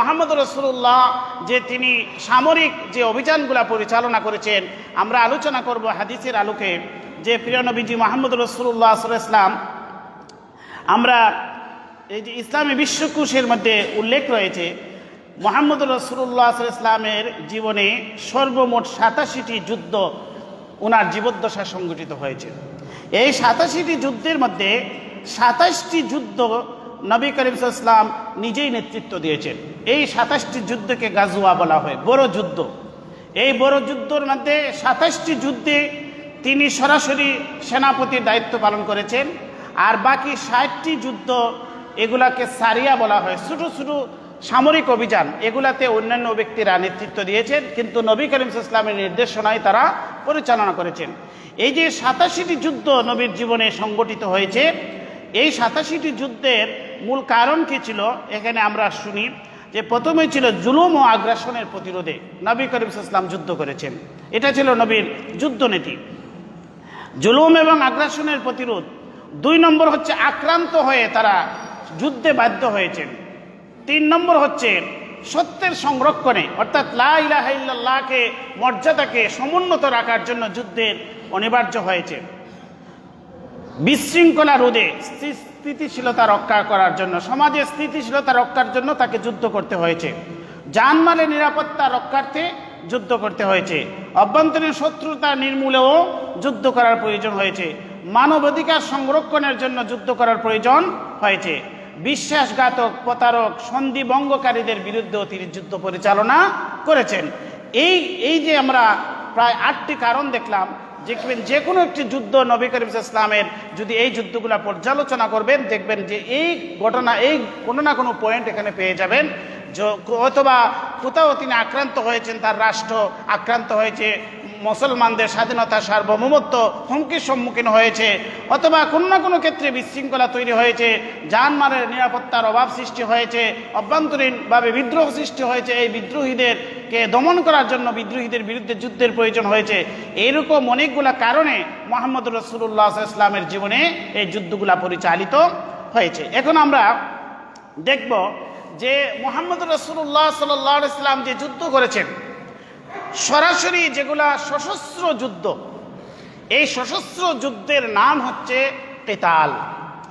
মোহাম্মদ রসুল্লাহ যে তিনি সামরিক যে অভিযানগুলা পরিচালনা করেছেন, আমরা আলোচনা করব হাদিসের আলোকে যে প্রিয় নবীজি মোহাম্মদ রসুল্লাহ ইসলাম আমরা এই যে ইসলামী বিশ্বকোষের মধ্যে উল্লেখ রয়েছে, মোহাম্মদ রসুল্লাহ ইসলামের জীবনে সর্বমোট সাতাশিটি যুদ্ধ ওনার জীবদ্দশা সংগঠিত হয়েছে। এই সাতাশিটি যুদ্ধের মধ্যে সাতাশটি যুদ্ধ নবী করিম ইসলাম নিজেই নেতৃত্ব দিয়েছেন। এই সাতাশটি যুদ্ধকে গাজুয়া বলা হয়, বড় যুদ্ধ। এই বড় যুদ্ধের মধ্যে সাতাশটি যুদ্ধে তিনি সরাসরি সেনাপতির দায়িত্ব পালন করেছেন আর বাকি ষাটটি যুদ্ধ এগুলাকে সারিয়া বলা হয় ছোটো ছোটো সামরিক অভিযান, এগুলাতে অন্যান্য ব্যক্তিরা নেতৃত্ব দিয়েছেন, কিন্তু নবী করিম ইসলামের নির্দেশনায় তারা পরিচালনা করেছেন। এই যে সাতাশিটি যুদ্ধ নবীর জীবনে সংগঠিত হয়েছে, এই সাতাশিটি যুদ্ধের মূল কারণ কি ছিল? এখানে আমরা শুনি যে প্রথমে ছিল জুলুম ও আগ্রাসনের প্রতিরোধে নবী করিম ইসলাম যুদ্ধ করেছেন। এটা ছিল নবীর যুদ্ধনীতি। জুলুম এবং আগ্রাসনের প্রতিরোধ দুই নম্বর হচ্ছে আক্রান্ত হয়ে তারা যুদ্ধে বাধ্য হয়েছেন। তিন নম্বর হচ্ছে সত্যের সংরক্ষণে, অর্থাৎ লা ইলাহা মর্যাদাকে সমুন্নত রাখার জন্য যুদ্ধের অনিবার্য হয়েছে। বিশৃঙ্খলা রোধে স্থিতিশীলতা রক্ষা করার জন্য সমাজের স্থিতিশীলতা রক্ষার জন্য তাকে যুদ্ধ করতে হয়েছে। জানমালের নিরাপত্তা রক্ষার্থে যুদ্ধ করতে হয়েছে। অভ্যন্তরীণ শত্রুতা নির্মূলেও যুদ্ধ করার প্রয়োজন হয়েছে। মানবাধিকার সংরক্ষণের জন্য যুদ্ধ করার প্রয়োজন হয়েছে। বিশ্বাসঘাতক প্রতারক সন্ধিভঙ্গকারীদের বিরুদ্ধেও তিনি যুদ্ধ পরিচালনা করেছেন। এই এই যে আমরা প্রায় আটটি কারণ দেখলাম দেখবেন যে কোনো একটি যুদ্ধ নবী করিম ইসলামের যদি এই যুদ্ধগুলো পর্যালোচনা করবেন, দেখবেন যে এই ঘটনা, এই কোনো না কোনো পয়েন্ট এখানে পেয়ে যাবেন। অথবা কোথাও তিনি আক্রান্ত হয়েছেন, তার রাষ্ট্র আক্রান্ত হয়েছে মুসলমানদের স্বাধীনতা সার্বভৌমত্ব হুমকির সম্মুখীন হয়েছে, অথবা কোনো না কোনো ক্ষেত্রে বিশৃঙ্খলা তৈরি হয়েছে, যানমালের নিরাপত্তার অভাব সৃষ্টি হয়েছে, অভ্যন্তরীণভাবে বিদ্রোহ সৃষ্টি হয়েছে, এই বিদ্রোহীদেরকে দমন করার জন্য বিদ্রোহীদের বিরুদ্ধে যুদ্ধের প্রয়োজন হয়েছে। এরকম অনেকগুলা কারণে মোহাম্মদ রসুল্লাহ ইসলামের জীবনে এই যুদ্ধগুলা পরিচালিত হয়েছে। এখন আমরা দেখব যে মোহাম্মদ রসুল্লাহ সাল্লাহ ইসলাম যে যুদ্ধ করেছেন সরাসরি যেগুলা সশস্ত্র যুদ্ধ, এই সশস্ত্র যুদ্ধের নাম হচ্ছে কেতাল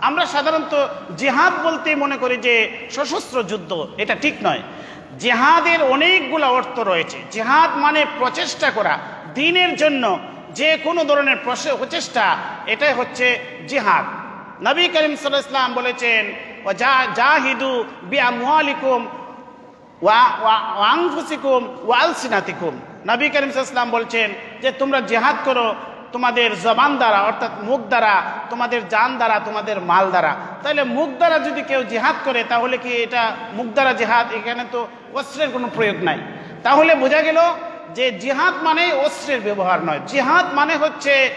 আমরা সাধারণত জেহাদ বলতে মনে করি যে সশস্ত্র যুদ্ধ, এটা ঠিক নয়। জেহাদের অনেকগুলো অর্থ রয়েছে। জেহাদ মানে প্রচেষ্টা করা, দিনের জন্য যে কোনো ধরনের প্রচেষ্টা, এটাই হচ্ছে জেহাদ। নবী করিম সাল্লাহ ইসলাম বলেছেন জাহিদু বিআমওয়ালিকুম ওয়া- ওয়া- ওয়াংফুসিকুম ওয়ালসিনাতিকুম নবী করিম ইসলাম বলছেন যে, তোমরা জেহাদ করো তোমাদের জবান দ্বারা, অর্থাৎ মুখ দ্বারা, তোমাদের যান দ্বারা, তোমাদের মাল দ্বারা। তাহলে মুখ দ্বারা যদি কেউ জেহাদ করে, তাহলে কি এটা মুখ দ্বারা জেহাদ? এখানে তো অস্ত্রের কোনো প্রয়োগ নাই। তাহলে বোঝা গেল যে, জিহাদ মানে অস্ত্রের ব্যবহার নয়। জিহাদ মানে হচ্ছে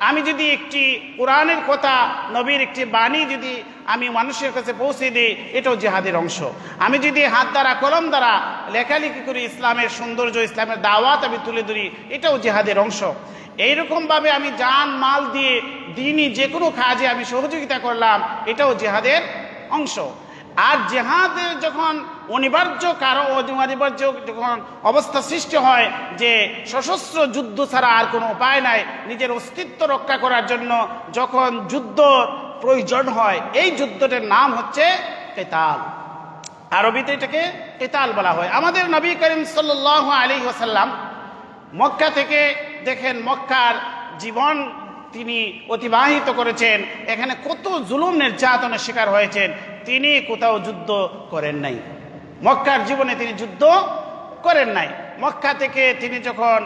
আমি যদি একটি কোরআনের কথা, নবীর একটি বাণী যদি আমি মানুষের কাছে পৌঁছে দিই, এটাও জেহাদের অংশ। আমি যদি হাত দ্বারা, কলম দ্বারা লেখালেখি করি ইসলামের সৌন্দর্য, ইসলামের দাওয়াত আমি তুলে ধরি, এটাও জেহাদের অংশ। এইরকমভাবে আমি যান মাল দিয়ে দিনই যে কোনো কাজে আমি সহযোগিতা করলাম, এটাও জেহাদের অংশ। আর জেহাদের যখন অনিবার্য কারও অনিবার্য যখন অবস্থা সৃষ্টি হয় যে সশস্ত্র যুদ্ধ ছাড়া আর কোনো উপায় নাই, নিজের অস্তিত্ব রক্ষা করার জন্য যখন যুদ্ধ প্রয়োজন হয়, এই যুদ্ধটার নাম হচ্ছে কেতাল। আরবিতে এটাকে কেতাল বলা হয়। আমাদের নবী করিম সাল্লাহ আলী ওসাল্লাম মক্কা থেকে দেখেন মক্কার জীবন তিনি অতিবাহিত করেছেন। এখানে কত জুলুম নির্যাতনের শিকার হয়েছেন। তিনি কোথাও যুদ্ধ করেন নাই। মক্কার জীবনে তিনি যুদ্ধ করেন নাই। মক্কা থেকে তিনি যখন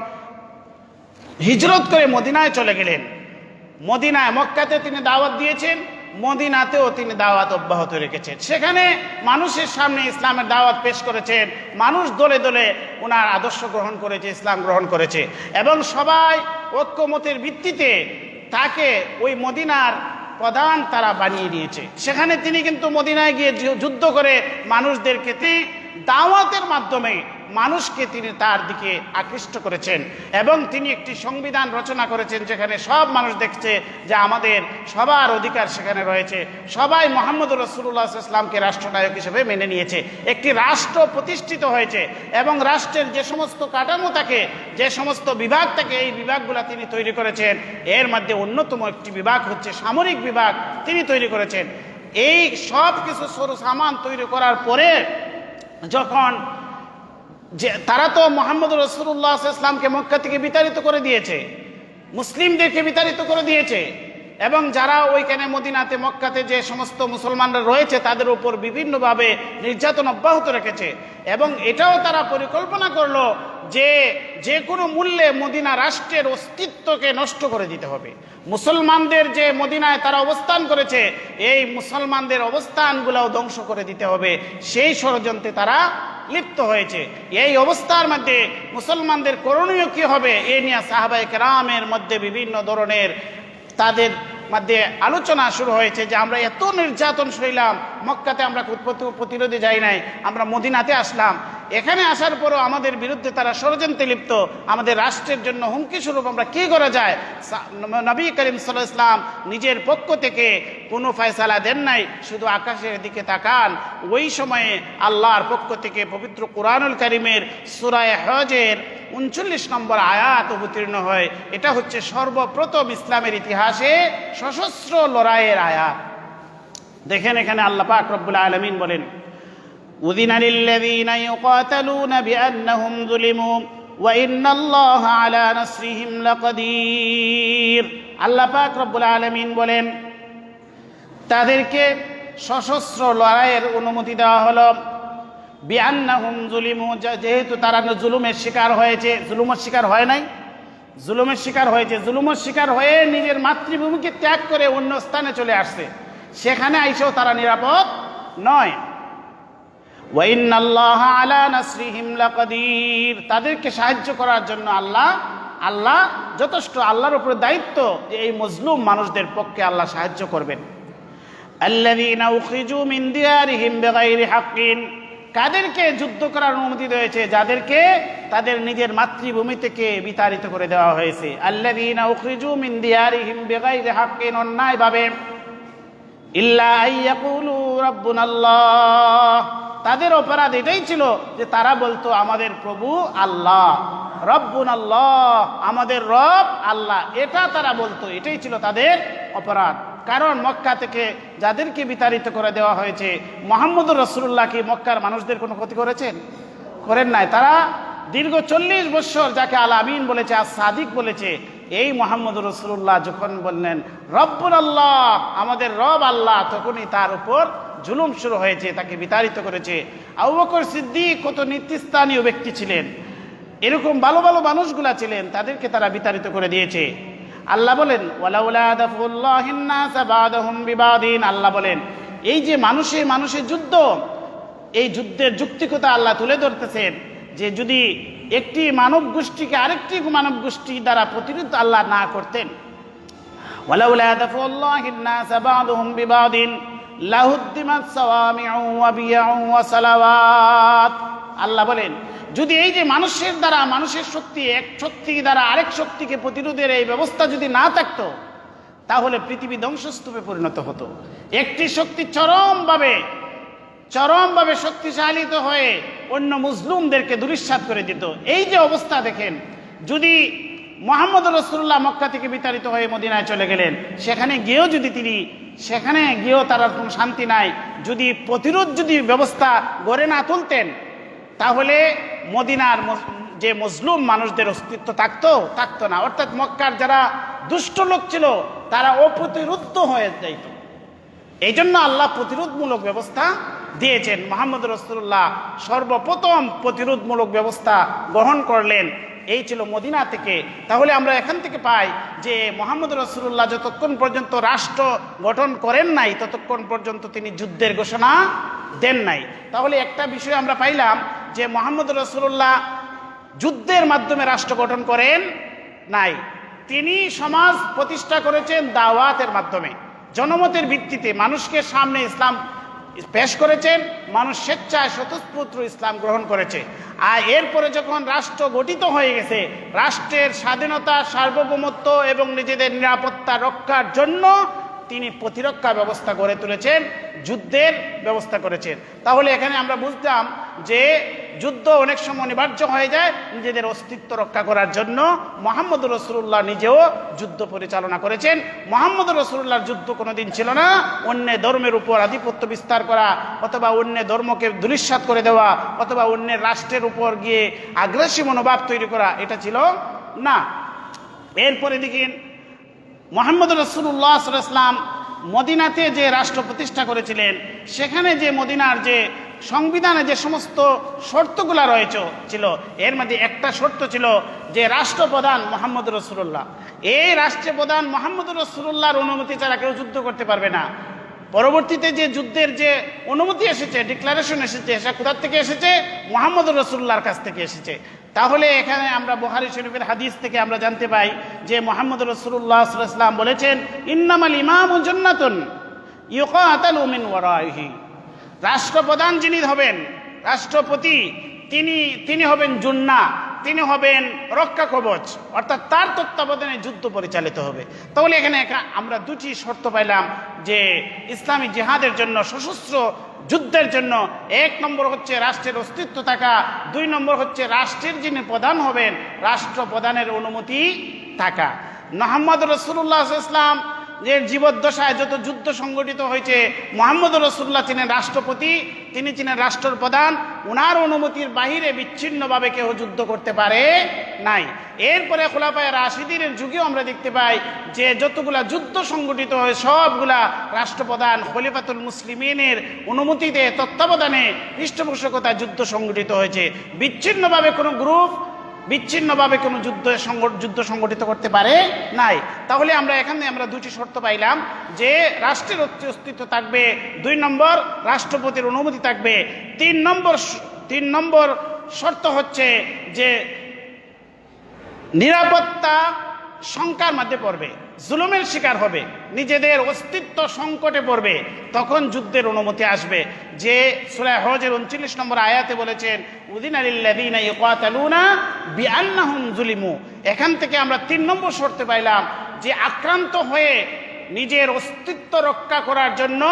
হিজরত করে মদিনায় চলে গেলেন, মদিনায়, মক্কাতে তিনি দাওয়াত দিয়েছেন, মদিনাতেও তিনি দাওয়াত অব্যাহত রেখেছেন। সেখানে মানুষের সামনে ইসলামের দাওয়াত পেশ করেছেন। মানুষ দলে দলে ওনার আদর্শ গ্রহণ করেছে, ইসলাম গ্রহণ করেছে। এবং সবাই ঐক্যমতের ভিত্তিতে তাকে ওই মদিনার প্রধান তারা বানিয়ে দিয়েছে। সেখানে তিনি কিন্তু মদিনায় গিয়ে যুদ্ধ করে মানুষদেরকে দাওয়াতের মাধ্যমে মানুষকে তিনি তার দিকে আকৃষ্ট করেছেন এবং তিনি একটি সংবিধান রচনা করেছেন যেখানে সব মানুষ দেখছে যে আমাদের সবার অধিকার সেখানে রয়েছে। সবাই মোহাম্মদ রসুল্লাহ ইসলামকে রাষ্ট্রনায়ক হিসেবে মেনে নিয়েছে। একটি রাষ্ট্র প্রতিষ্ঠিত হয়েছে এবং রাষ্ট্রের যে সমস্ত কাঠামো থাকে, যে সমস্ত বিভাগ থাকে, এই বিভাগগুলো তিনি তৈরি করেছেন। এর মধ্যে অন্যতম একটি বিভাগ হচ্ছে সামরিক বিভাগ তিনি তৈরি করেছেন। এই সব কিছু সরু সামান তৈরি করার পরে যখন যে তারা তো মোহাম্মদ রসুল্লাহ ইসলামকে মক্কা থেকে বিতাড়িত করে দিয়েছে। মুসলিমদেরকে বিতাড়িত করে দিয়েছে। এবং যারা ওইখানে মদিনাতে, মক্কাতে যে সমস্ত মুসলমানরা রয়েছে, তাদের উপর বিভিন্নভাবে নির্যাতন অব্যাহত রেখেছে। এবং এটাও তারা পরিকল্পনা করল যে যে কোনো মূল্যে মদিনা রাষ্ট্রের অস্তিত্বকে নষ্ট করে দিতে হবে। মুসলমানদের যে মদিনায় তারা অবস্থান করেছে, এই মুসলমানদের অবস্থানগুলোও ধ্বংস করে দিতে হবে। সেই ষড়যন্ত্রে তারা লিপ্ত হয়েছে। এই অবস্থার মধ্যে মুসলমানদের করণীয় কী হবে, এ নিয়ে সাহাবাই কেরামের মধ্যে বিভিন্ন ধরনের তাদের মধ্যে আলোচনা শুরু হয়েছে যে আমরা এত নির্যাতন সইলাম মক্কাতে আমরা প্রতি- প্রতিরোধে যাই নাই, আমরা মদিনাতে আসলাম। এখানে আসার পরও আমাদের বিরুদ্ধে তারা ষড়যন্ত্রে লিপ্ত। আমাদের রাষ্ট্রের জন্য হুমকি স্বরূপ আমরা কি করা যায়? নবী করিম সাল্লাহ ইসলাম নিজের পক্ষ থেকে কোনো ফয়সালা দেন নাই, শুধু আকাশের দিকে তাকান। ওই সময়ে আল্লাহর পক্ষ থেকে পবিত্র কোরআনুল করিমের সুরায় হজের উনচল্লিশ নম্বর আয়াত অবতীর্ণ হয়। এটা হচ্ছে সর্বপ্রথম ইসলামের ইতিহাসে সশস্ত্র লড়াইয়ের আয়াত। দেখেন এখানে আল্লাহ পাক রব্বুল আলমিন বলেন উদিন লিল্লাযীনা ইউকাতালুনা বিআন্নাহুম যুলিমু ওয়া ইন্নাল্লাহা আলা নাসরিহিম লাকাদির। আল্লাহ পাক রব্বুল আলামিন বলেন, তাদেরকে সশস্ত্র লড়াইয়ের অনুমতি দেওয়া হলো। বিআন্নাহুম যুলিমু, যে- যেহেতু তারা জুলুমের শিকার হয়েছে, জুলুমের শিকার হয় নাই। জুলুমের শিকার হয়েছে, জুলুমের শিকার হয়ে নিজের মাতৃভূমিকে ত্যাগ করে অন্য স্থানে চলে আসছে। সেখানে আইসেও তারা নিরাপদ নয়। আল্লাহ তাদেরকে সাহায্য করার জন্য আল্লাহ আল্লাহ যথেষ্ট আল্লাহর উপরে দায়িত্ব যে এই মজলুম মানুষদের পক্ষে আল্লাহ সাহায্য করবেন। কাদেরকে যুদ্ধ করার অনুমতি রয়েছে? যাদেরকে তাদের নিজের মাতৃভূমি থেকে বিতাড়িত করে দেওয়া হয়েছে। হাক্কিন। অন্যায়ভাবে তাদের অপরাধ এটাই ছিল যে তারা বলতো, আমাদের প্রভু আল্লাহ রব্বুন আল্লাহ আমাদের রব আল্লাহ। এটা তারা বলতো, এটাই ছিল তাদের অপরাধ। কারণ মক্কা থেকে যাদেরকে বিতাড়িত করে দেওয়া হয়েছে, মোহাম্মদুর রসুল্লাহ কি মক্কার মানুষদের কোনো ক্ষতি করেছেন? করেন নাই। তারা দীর্ঘ চল্লিশ বছর যাকে আল আমিন বলেছে আর সাদিক বলেছে এই মোহাম্মদ রসুল্লাহ যখন বললেন, রব্বুল আল্লাহ, আমাদের রব আল্লাহ, তখনই তার উপর জুলুম শুরু হয়েছে, তাকে বিতাড়িত করেছে। আবু বকর সিদ্দিক কত নীতিস্থানীয় ব্যক্তি ছিলেন। এরকম ভালো ভালো মানুষগুলা ছিলেন, তাদেরকে তারা বিতাড়িত করে দিয়েছে। আল্লাহ বলেন আল্লাহ বলেন, এই যে মানুষে মানুষের যুদ্ধ, এই যুদ্ধের যুক্তিকতা আল্লাহ তুলে ধরতেছেন যে যদি একটি মানব গোষ্ঠীকে আরেকটি মানব গোষ্ঠী দ্বারা প্রতিরোধ আল্লাহ না করতেন ولولا دفع الله الناس بعضهم ببعض لهدمت صوامع وبيع وصلوات আল্লাহ বলেন যদি এই যে মানুষের দ্বারা মানুষের শক্তি এক শক্তি দ্বারা আরেক শক্তিকে প্রতিরোধের এই ব্যবস্থা যদি না থাকতো তাহলে পৃথিবী ধ্বংসস্তূপে পরিণত হতো একটি শক্তি চরমভাবে চরমভাবে শক্তিশালিত হয়ে অন্য মুসলুমদেরকে দুরিশ্বাত করে দিত। এই যে অবস্থা দেখেন, যদি মোহাম্মদ রসুল্লাহ মক্কা থেকে বিতাড়িত হয়ে মদিনায় চলে গেলেন, সেখানে গিয়েও যদি তিনি, সেখানে গিয়েও তার কোনো শান্তি নাই, যদি প্রতিরোধ যদি ব্যবস্থা গড়ে না তুলতেন, তাহলে মদিনার যে মজলুম মানুষদের অস্তিত্ব থাকতো থাকতো না। অর্থাৎ মক্কার যারা দুষ্ট লোক ছিল, তারা অপ্রতিরুদ্ধ হয়ে যাইত। এই জন্য আল্লাহ প্রতিরোধমূলক ব্যবস্থা দিয়েছেন। মোহাম্মদ রসুল্লাহ সর্বপ্রথম প্রতিরোধমূলক ব্যবস্থা গ্রহণ করলেন। এই ছিল মদিনা থেকে। তাহলে আমরা এখান থেকে পাই যে মোহাম্মদ রসুল্লাহ যতক্ষণ পর্যন্ত রাষ্ট্র গঠন করেন নাই, ততক্ষণ পর্যন্ত তিনি যুদ্ধের ঘোষণা দেন নাই। তাহলে একটা বিষয় আমরা পাইলাম যে মোহাম্মদ রসুল্লাহ যুদ্ধের মাধ্যমে রাষ্ট্র গঠন করেন নাই। তিনি সমাজ প্রতিষ্ঠা করেছেন দাওয়াতের মাধ্যমে। জনমতের ভিত্তিতে মানুষকে সামনে ইসলাম পেশ করেছেন, মানুষ স্বেচ্ছায় স্বতঃস্ফূর্ত ইসলাম গ্রহণ করেছে। আর এরপরে যখন রাষ্ট্র গঠিত হয়ে গেছে, রাষ্ট্রের স্বাধীনতা, সার্বভৌমত্ব এবং নিজেদের নিরাপত্তা রক্ষার জন্য তিনি প্রতিরক্ষা ব্যবস্থা গড়ে তুলেছেন, যুদ্ধের ব্যবস্থা করেছেন। তাহলে এখানে আমরা বুঝলাম যে যুদ্ধ অনেক সময় অনিবার্য হয়ে যায় নিজেদের অস্তিত্ব রক্ষা করার জন্য। মোহাম্মদ রসুল্লাহ নিজেও যুদ্ধ পরিচালনা করেছেন। মোহাম্মদ রসুল্লাহর যুদ্ধ কোনোদিন ছিল না। অন্য ধর্মের উপর আধিপত্য বিস্তার করা অথবা অন্য ধর্মকে দুলিশ্বাত করে দেওয়া অথবা অন্যের রাষ্ট্রের উপর গিয়ে আগ্রাসী মনোভাব তৈরি করা, এটা ছিল না। এরপরে দেখিন মোহাম্মদ রসুল্লাহ সাল্লাম মদিনাতে যে রাষ্ট্র প্রতিষ্ঠা করেছিলেন, সেখানে যে মদিনার যে সংবিধানে যে সমস্ত শর্তগুলো রয়েছে, ছিল, এর মধ্যে একটা শর্ত ছিল যে রাষ্ট্রপ্রধান মোহাম্মদ রসুল্লাহ এই রাষ্ট্রপ্রধান মোহাম্মদ রসুল্লাহর অনুমতি ছাড়া কেউ যুদ্ধ করতে পারবে না। পরবর্তীতে যে যুদ্ধের যে অনুমতি এসেছে ডিক্লারেশন এসেছে, সেটা কোথার থেকে এসেছে? মোহাম্মদ রসুল্লাহর কাছ থেকে এসেছে। তাহলে এখানে আমরা বুহারি শরীফের হাদিস থেকে আমরা জানতে পাই যে মোহাম্মদ রসুল্লাহ ইসলাম বলেছেন, ইন্নামাল ইমাম জন্নাতুন ইউকাতাল উমিন ওয়ারাইহি। রাষ্ট্রপ্রধান যিনি হবেন, রাষ্ট্রপতি, তিনি তিনি হবেন জুন্না, তিনি হবেন রক্ষা কবচ, অর্থাৎ তার তত্ত্বাবধানে যুদ্ধ পরিচালিত হবে। তাহলে এখানে আমরা দুটি শর্ত পাইলাম যে ইসলামী জিহাদের জন্য, সশস্ত্র যুদ্ধের জন্য এক নম্বর হচ্ছে রাষ্ট্রের অস্তিত্ব থাকা, দুই নম্বর হচ্ছে রাষ্ট্রের যিনি প্রধান হবেন রাষ্ট্র প্রধানের অনুমতি থাকা। মোহাম্মদ রসুল্লাহ ইসলাম যে জীবদ্দশায় যত যুদ্ধ সংগঠিত হয়েছে মোহাম্মদ রসুল্লাহ ছিলেন রাষ্ট্রপতি, তিনি ছিলেন রাষ্ট্রের প্রধান ওনার অনুমতির বাহিরে বিচ্ছিন্নভাবে কেউ যুদ্ধ করতে পারে নাই। এরপরে খোলাফায় রাশিদিনের যুগেও আমরা দেখতে পাই যে যতগুলা যুদ্ধ সংগঠিত হয় সবগুলা রাষ্ট্রপ্রধান খলিফাতুল মুসলিমিনের অনুমতিতে তত্ত্বাবধানে পৃষ্ঠপোষকতায় যুদ্ধ সংগঠিত হয়েছে। বিচ্ছিন্নভাবে কোনো গ্রুপ বিচ্ছিন্নভাবে কোনো যুদ্ধ যুদ্ধ সংগঠিত করতে পারে নাই। তাহলে আমরা এখানে আমরা দুটি শর্ত পাইলাম যে রাষ্ট্রের অস্তি- অস্তিত্ব থাকবে দুই নম্বর, রাষ্ট্রপতির অনুমতি থাকবে। তিন নম্বর তিন নম্বর শর্ত হচ্ছে যে নিরাপত্তা শঙ্কার মধ্যে পড়বে, জুলুমের শিকার হবে, নিজেদের অস্তিত্ব সংকটে পড়বে, তখন যুদ্ধের অনুমতি আসবে। যে সুরায় হজের উনচল্লিশ নম্বর আয়াতে বলেছেন উদিন জুলিমু। এখান থেকে আমরা তিন নম্বর শর্তে পাইলাম যে আক্রান্ত হয়ে নিজের অস্তিত্ব রক্ষা করার জন্য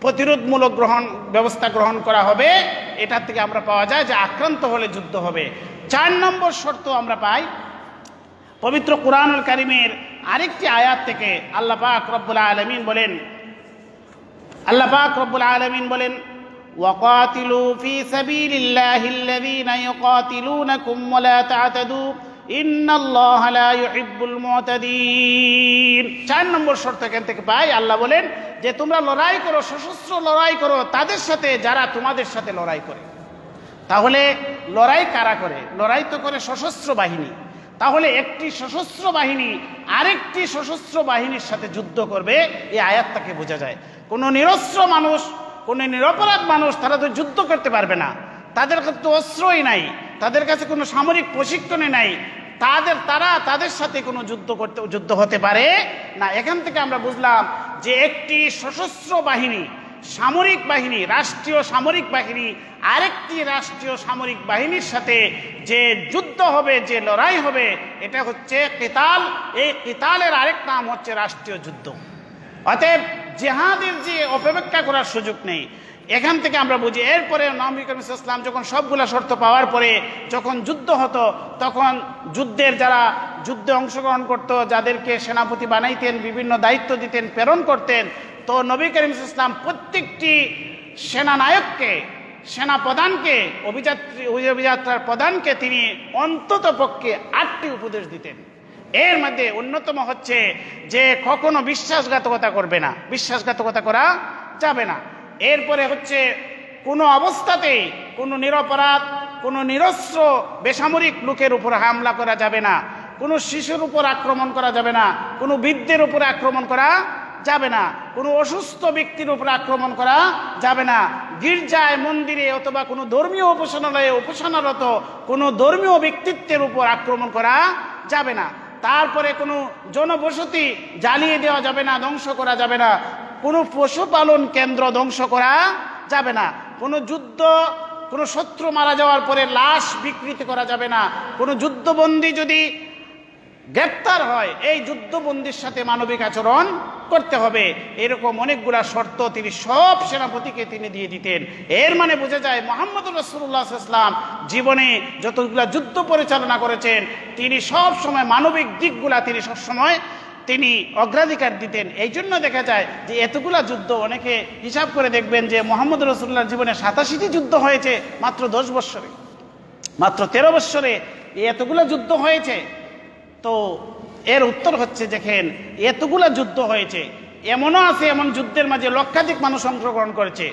প্রতিরোধমূলক গ্রহণ, ব্যবস্থা গ্রহণ করা হবে। এটার থেকে আমরা পাওয়া যায় যে আক্রান্ত হলে যুদ্ধ হবে। চার নম্বর শর্ত আমরা পাই পবিত্র কোরআনুল করিমের আরেকটি আয়াত থেকে আল্লাহ পাক রব্বুল আলমিন বলেন, আল্লাহ পাক রব্বুল আলমিন বলেন وقاتلوا في سبيل الله الذين يقاتلونكم ولا تعتدوا ان الله لا يحب المعتدين চার নম্বর শর্ত এখান থেকে পাই, আল্লাহ বলেন যে তোমরা লড়াই করো, সশস্ত্র লড়াই করো, তাদের সাথে যারা তোমাদের সাথে লড়াই করে। তাহলে লড়াই কারা করে? লড়াই তো করে সশস্ত্র বাহিনী। তাহলে একটি সশস্ত্র বাহিনী আরেকটি সশস্ত্র বাহিনীর সাথে যুদ্ধ করবে, এই আয়াতটাকে বোঝা যায়। কোনো নিরস্ত্র মানুষ, কোনো নিরপরাধ মানুষ তারা তো যুদ্ধ করতে পারবে না। তাদের কাছে তো অস্ত্রই নাই, তাদের কাছে কোনো সামরিক প্রশিক্ষণই নাই। তাদের, তারা তাদের সাথে কোনো যুদ্ধ করতে, যুদ্ধ হতে পারে না। এখান থেকে আমরা বুঝলাম যে একটি সশস্ত্র বাহিনী সামরিক বাহিনী, রাষ্ট্রীয় সামরিক বাহিনী, আরেকটি রাষ্ট্রীয় সামরিক বাহিনীর সাথে যে যুদ্ধ হবে, যে লড়াই হবে, এটা হচ্ছে কেতাল। এই কেতালের আরেক নাম হচ্ছে রাষ্ট্রীয় যুদ্ধ। অতএব জেহাদের যে অপেক্ষা করার সুযোগ নেই, এখান থেকে আমরা বুঝি, এরপরে নবী ইসলাম যখন সবগুলা শর্ত পাওয়ার পরে যখন যুদ্ধ হতো, তখন যুদ্ধের যারা যুদ্ধে অংশগ্রহণ করতো, যাদেরকে সেনাপতি বানাইতেন, বিভিন্ন দায়িত্ব দিতেন, প্রেরণ করতেন তো নবী করিম ইসলাম প্রত্যেকটি সেনানায়ককে সেনা প্রধানকে অভিযাত্রী, অভিযাত্রার প্রধানকে তিনি অন্তত পক্ষে আটটি উপদেশ দিতেন। এর মধ্যে অন্যতম হচ্ছে যে কখনো বিশ্বাসঘাতকতা করবে না। বিশ্বাসঘাতকতা করা যাবে না। এরপরে হচ্ছে কোনো অবস্থাতেই কোনো নিরপরাধ, কোনো নিরস্ত্র, বেসামরিক লোকের উপর হামলা করা যাবে না। কোনো শিশুর উপর আক্রমণ করা যাবে না। কোনো বৃদ্ধের উপরে আক্রমণ করা যাবে না। কোনো অসুস্থ ব্যক্তির উপর আক্রমণ করা যাবে না। গির্জায়, মন্দিরে অথবা কোনো ধর্মীয় উপাসনালয়ে উপাসনারত কোনো ধর্মীয় ব্যক্তিত্বের উপর আক্রমণ করা যাবে না। তারপরে কোনো জনবসতি জ্বালিয়ে দেওয়া যাবে না, ধ্বংস করা যাবে না। কোনো পশুপালন কেন্দ্র ধ্বংস করা যাবে না। কোনো যুদ্ধ, কোনো শত্রু মারা যাওয়ার পরে লাশ বিকৃতি করা যাবে না। কোনো যুদ্ধবন্দী যদি গ্রেপ্তার হয়, এই যুদ্ধবন্দির সাথে মানবিক আচরণ করতে হবে। এরকম অনেকগুলা শর্ত তিনি সব সেনাপতিকে তিনি দিয়ে দিতেন। এর মানে বোঝা যায় মোহাম্মদ রসুল্লাহ ইসলাম জীবনে যতগুলা যুদ্ধ পরিচালনা করেছেন, তিনি সব সময় মানবিক দিকগুলা তিনি সব সময় তিনি অগ্রাধিকার দিতেন। এই জন্য দেখা যায় যে এতগুলা যুদ্ধ, অনেকে হিসাব করে দেখবেন যে মোহাম্মদ রসুল্লাহর জীবনে সাতাশিটি যুদ্ধ হয়েছে মাত্র দশ বৎসরে, মাত্র তেরো বৎসরে। এতগুলো যুদ্ধ হয়েছে তো এর উত্তর হচ্ছে, দেখেন, এতগুলা যুদ্ধ হয়েছে, এমনও আছে, এমন যুদ্ধের মাঝে লক্ষাধিক মানুষ অংশগ্রহণ করেছে,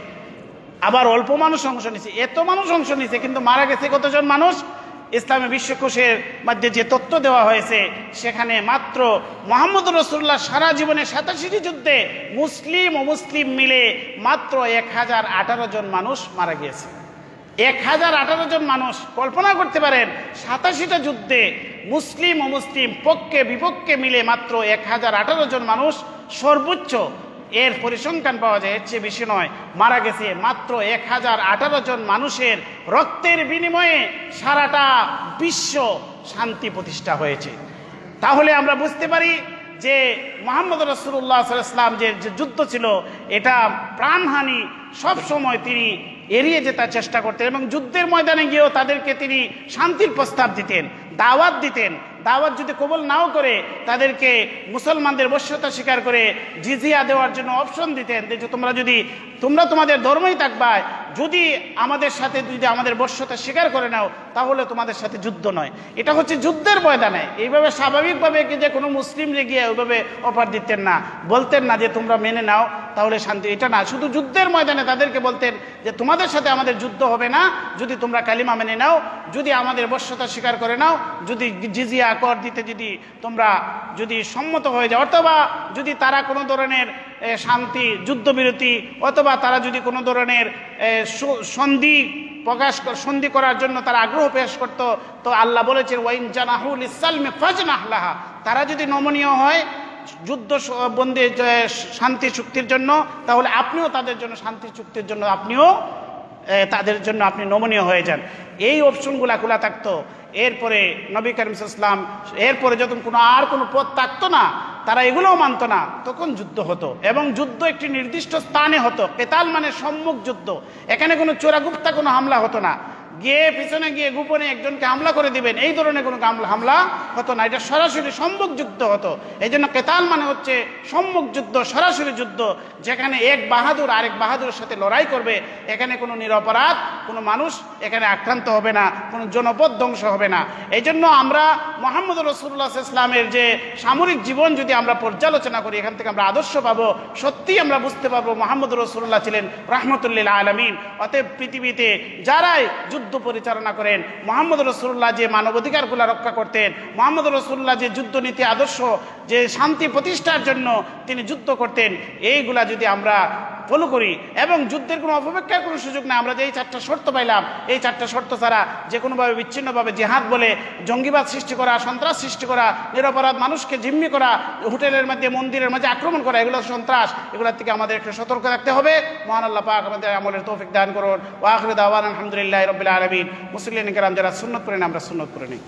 আবার অল্প মানুষ অংশ নিছে এত মানুষ অংশ নিছে কিন্তু মারা গেছে কতজন মানুষ? ইসলামী বিশ্বকোষের মধ্যে যে তথ্য দেওয়া হয়েছে, সেখানে মাত্র মোহাম্মদ রসুল্লাহ সারা জীবনে সাতাশিটি যুদ্ধে মুসলিম ও মুসলিম মিলে মাত্র এক হাজার আঠারো জন মানুষ মারা গিয়েছে। এক হাজার আঠারো জন মানুষ, কল্পনা করতে পারেন, সাতাশিটা যুদ্ধে মুসলিম ও মুসলিম পক্ষে বিপক্ষে মিলে মাত্র এক হাজার আঠারো জন মানুষ সর্বোচ্চ এর পরিসংখ্যান পাওয়া যায়, এর চেয়ে বেশি নয়। মারা গেছে মাত্র এক হাজার আঠারো জন মানুষের রক্তের বিনিময়ে সারাটা বিশ্ব শান্তি প্রতিষ্ঠা হয়েছে। তাহলে আমরা বুঝতে পারি যে মোহাম্মদ রসুল্লাহ ইসলাম যে যুদ্ধ ছিল, এটা প্রাণহানি সব সময় তিনি এড়িয়ে যেতার চেষ্টা করতেন এবং যুদ্ধের ময়দানে গিয়েও তাদেরকে তিনি শান্তির প্রস্তাব দিতেন, দাওয়াত দিতেন। দাওয়াত যদি কবল নাও করে, তাদেরকে মুসলমানদের বশ্যতা স্বীকার করে জিজিয়া দেওয়ার জন্য অপশন দিতেন। যে তোমরা যদি তোমরা তোমাদের ধর্মই থাকবা যদি আমাদের সাথে যদি আমাদের বশ্যতা স্বীকার করে নাও, তাহলে তোমাদের সাথে যুদ্ধ নয়। এটা হচ্ছে যুদ্ধের ময়দানে। এইভাবে স্বাভাবিকভাবে কি যে কোনো মুসলিম গিয়ে ওইভাবে অফার দিতেন না। বলতেন না যে তোমরা মেনে নাও, তাহলে শান্তি। এটা না, শুধু যুদ্ধের ময়দানে তাদেরকে বলতেন যে তোমাদের সাথে আমাদের যুদ্ধ হবে না, যদি তোমরা কালিমা মেনে নাও, যদি আমাদের বশ্যতা স্বীকার করে নাও, যদি জিজিয়া কর দিতে যদি তোমরা যদি সম্মত হয়ে যাও, অথবা যদি তারা কোনো ধরনের শান্তি, যুদ্ধবিরতি, অথবা তারা যদি কোনো ধরনের সন্ধি প্রকাশ সন্ধি করার জন্য তারা আগ্রহ পেশ করত, তো আল্লাহ বলেছেন, ওয়াইন জানাহুল ইসালমে ফাজনাহলাহা তারা যদি নমনীয় হয়, যুদ্ধ বন্দী শান্তি চুক্তির জন্য, তাহলে আপনিও তাদের জন্য শান্তি চুক্তির জন্য, আপনিও তাদের জন্য আপনি নমনীয় হয়ে যান। এই অপশনগুলো খোলা থাকতো। এরপরে নবী করিম ইসলাম এরপরে যখন কোনো আর কোনো পথ থাকতো না, তারা এগুলোও মানত না। তখন যুদ্ধ হতো এবং যুদ্ধ একটি নির্দিষ্ট স্থানে হতো। পেতাল মানে সম্মুখ যুদ্ধ। এখানে কোনো চোরাগুপ্তা কোনো হামলা হতো না। গিয়ে পিছনে গিয়ে গোপনে একজনকে হামলা করে দিবেন। এই ধরনের কোনো হামলা হতো না। এটা সরাসরি সম্মুখ যুদ্ধ হতো। এই জন্য কেতাল মানে হচ্ছে সম্মুখ যুদ্ধ, সরাসরি যুদ্ধ, যেখানে এক বাহাদুর আরেক বাহাদুরের সাথে লড়াই করবে। এখানে কোনো নিরপরাধ, কোনো মানুষ এখানে আক্রান্ত হবে না, কোনো জনপদ ধ্বংস হবে না। এই জন্য আমরা মোহাম্মদ রসুল্লাহ ইসলামের যে সামরিক জীবন যদি আমরা পর্যালোচনা করি, এখান থেকে আমরা আদর্শ পাবো। সত্যি আমরা বুঝতে পারব মোহাম্মদ রসুল্লাহ ছিলেন রহমতুল্লিল আলমিন। অতএব পৃথিবীতে যারাই যুদ্ধ পরিচালনা করেন। মোহাম্মদ রসুল্লাহ যে মানবাধিকারগুলো রক্ষা করতেন, মোহাম্মদ রসুল্লাহ যে যুদ্ধনীতি আদর্শ, যে শান্তি প্রতিষ্ঠার জন্য তিনি যুদ্ধ করতেন, এইগুলা যদি আমরা ফলো করি এবং যুদ্ধের কোনো অপেক্ষার কোনো সুযোগ না আমরা যে এই চারটা শর্ত পাইলাম, এই চারটা শর্ত ছাড়া যে কোনোভাবে বিচ্ছিন্নভাবে জেহাদ বলে জঙ্গিবাদ সৃষ্টি করা, সন্ত্রাস সৃষ্টি করা, নিরপরাধ মানুষকে জিম্মি করা, হোটেলের মধ্যে, মন্দিরের মাঝে আক্রমণ করা, এগুলো সন্ত্রাস। এগুলোর থেকে আমাদের একটু সতর্ক থাকতে হবে। মহান আল্লাহ পাক আমাদের আমলের তৌফিক দান করুন। ওয়াখরুদ দাওয়ান আলহামদুলিল্লাহ রবিল আলমিন। মুসলিম কেরাম যারা সুন্নত করেন আমরা সুন্নত করে নিই।